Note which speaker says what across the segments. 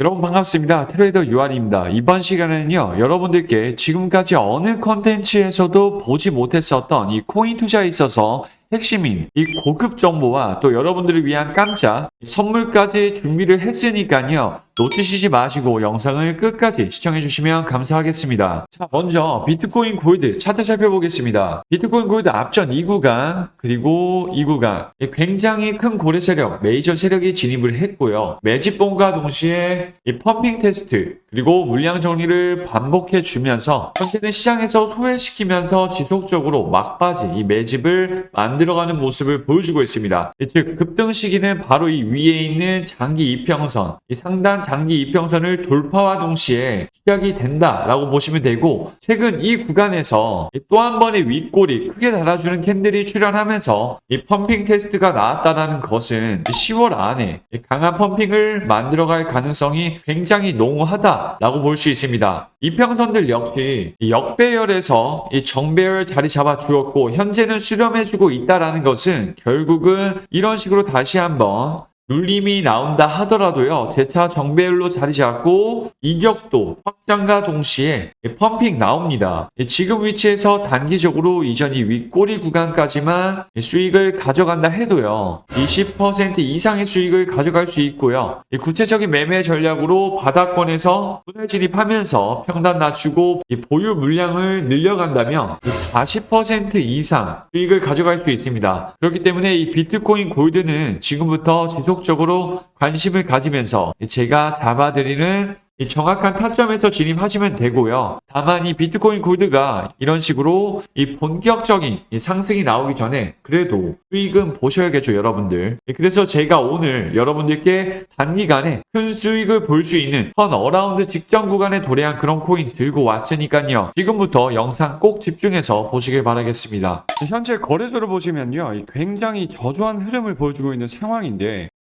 Speaker 1: 여러분 반갑습니다. 트레이더 유한입니다. 이번 시간에는요, 여러분들께 지금까지 어느 컨텐츠에서도 보지 못했었던 이 코인 투자에 있어서 핵심인 이 고급 정보와 또 여러분들을 위한 깜짝 선물까지 준비를 했으니까요. 놓치시지 마시고 영상을 끝까지 시청해 주시면 감사하겠습니다. 자, 먼저 비트코인 골드 차트 살펴보겠습니다. 비트코인 골드 앞전 2구간 그리고 2구간 굉장히 큰 고래 세력, 메이저 세력이 진입을 했고요. 매집봉과 동시에 이 펌핑 테스트 그리고 물량 정리를 반복해 주면서 현재는 시장에서 소외시키면서 지속적으로 막바지 이 매집을 만 들어가는 모습을 보여주고 있습니다. 즉 급등 시기는 바로 이 위에 있는 장기 이평선, 이 상단 장기 이평선을 돌파와 동시에 시작이 된다라고 보시면 되고 최근 이 구간에서 또 한 번의 윗골이 크게 달아주는 캔들이 출현하면서 이 펌핑 테스트가 나왔다라는 것은 10월 안에 이 강한 펌핑을 만들어갈 가능성이 굉장히 농후하다라고 볼 수 있습니다. 이평선들 역시 이 역배열에서 이 정배열 자리 잡아 주었고 현재는 수렴해주고 있다 라는 것은 결국은 이런 식으로 다시 한번 눌림이 나온다 하더라도요, 재차 정배열로 자리 잡고 이격도 확장과 동시에 펌핑 나옵니다. 지금 위치에서 단기적으로 이전이 윗꼬리 구간까지만 수익을 가져간다 해도요, 20% 이상의 수익을 가져갈 수 있고요. 구체적인 매매 전략으로 바닥권에서 분할 진입하면서 평단 낮추고 보유 물량을 늘려간다면 40% 이상 수익을 가져갈 수 있습니다. 그렇기 때문에 이 비트코인 골드는 지금부터 지속 적으로 관심을 가지면서 제가 잡아드리는 이 정확한 타점에서 진입하시면 되고요. 다만 이 비트코인 골드가 이런 식으로 이 본격적인 이 상승이 나오기 전에 그래도 수익은 보셔야겠죠, 여러분들. 예, 그래서 제가 오늘 여러분들께 단기간에 큰 수익을 볼 수 있는 턴 어라운드 직전 구간에 도래한 그런 코인 들고 왔으니까요. 지금부터 영상 꼭 집중해서 보시길 바라겠습니다. 현재 거래소를 보시면요. 이 굉장히 저조한 흐름을 보여주고 있는 상황인데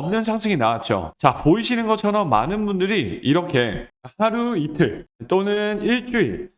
Speaker 1: 는 상승이 나왔죠. 자 보이시는 것처럼 많은 분들이 이렇게 하루 이틀 또는 일주일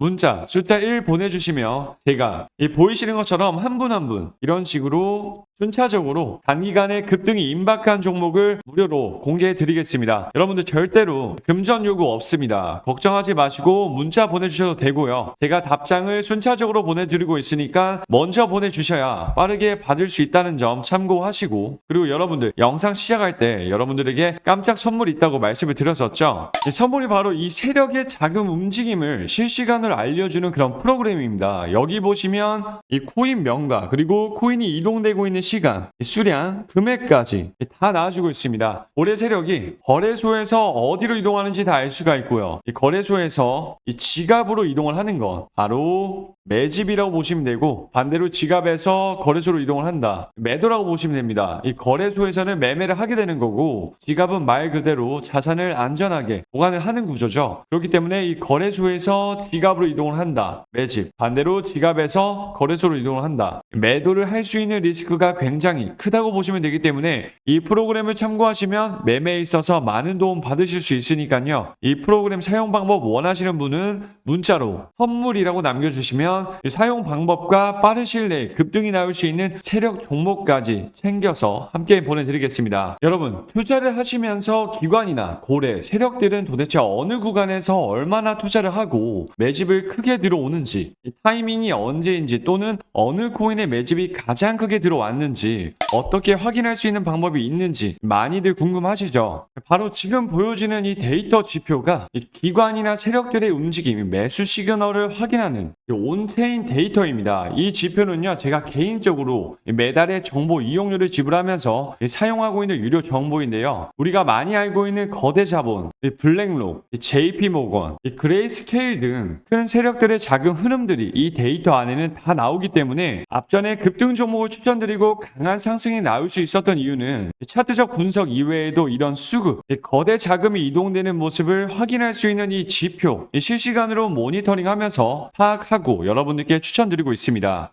Speaker 1: 문자 숫자 1 보내주시면 제가 이 보이시는 것처럼 한분 한 분 이런 식으로 순차적으로 단기간에 급등이 임박한 종목을 무료로 공개해 드리겠습니다. 여러분들 절대로 금전 요구 없습니다. 걱정하지 마시고 문자 보내주셔도 되고요. 제가 답장을 순차적으로 보내드리고 있으니까 먼저 보내주셔야 빠르게 받을 수 있다는 점 참고하시고 그리고 여러분들 영상 시작할 때 여러분들에게 깜짝 선물이 있다고 말씀을 드렸었죠. 이 선물이 바로 이 세력의 자금 움직임을 실시간으로 알려주는 그런 프로그램입니다. 여기 보시면 이 코인 명가 그리고 코인이 이동되고 있는 시간, 이 수량, 금액까지 다 나와주고 있습니다. 올해 세력이 거래소에서 어디로 이동하는지 다 알 수가 있고요. 이 거래소에서 이 지갑으로 이동을 하는 건 바로 매집이라고 보시면 되고 반대로 지갑에서 거래소로 이동을 한다. 매도라고 보시면 됩니다. 이 거래소에서는 매매를 하게 되는 거고 지갑은 말 그대로 자산을 안전하게 보관을 하는 구조죠. 그렇기 때문에 이 거래소에서 지갑으로 이동을 한다. 매집. 반대로 지갑에서 거래소로 이동을 한다. 매도를 할 수 있는 리스크가 굉장히 크다고 보시면 되기 때문에 이 프로그램을 참고하시면 매매에 있어서 많은 도움 받으실 수 있으니까요. 이 프로그램 사용 방법 원하시는 분은 문자로 선물이라고 남겨주시면 이 사용 방법과 빠른 시일 내에 급등이 나올 수 있는 세력 종목까지 챙겨서 함께 보내드리겠습니다. 여러분 투자를 하시면서 기관이나 고래 세력들은 도대체 어느 구간에서 얼마나 투자를 하고 매집을 크게 들어오는지 이 타이밍이 언제인지 또는 어느 코인의 매집이 가장 크게 들어왔는지 어떻게 확인할 수 있는 방법이 있는지 많이들 궁금하시죠? 바로 지금 보여지는 이 데이터 지표가 이 기관이나 세력들의 움직임, 매수 시그널을 확인하는 이 온체인 데이터입니다. 이 지표는요, 제가 개인적으로 매달의 정보 이용료를 지불하면서 사용하고 있는 유료 정보인데요. 우리가 많이 알고 있는 거대 자본, 이 블랙록, 이 JP 모건, 이 그레이스케일 등 큰 세력들의 자금 흐름들이 이 데이터 안에는 다 나오기 때문에 앞전에 급등 종목을 추천드리고 강한 상승이 나올 수 있었던 이유는 이 차트적 분석 이외에도 이런 수급, 이 거대 자금이 이동되는 모습을 확인할 수 있는 이 지표, 이 실시간으로 모니터링하면서 파악하고 여러분들께 추천드리고 있습니다.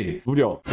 Speaker 1: 무려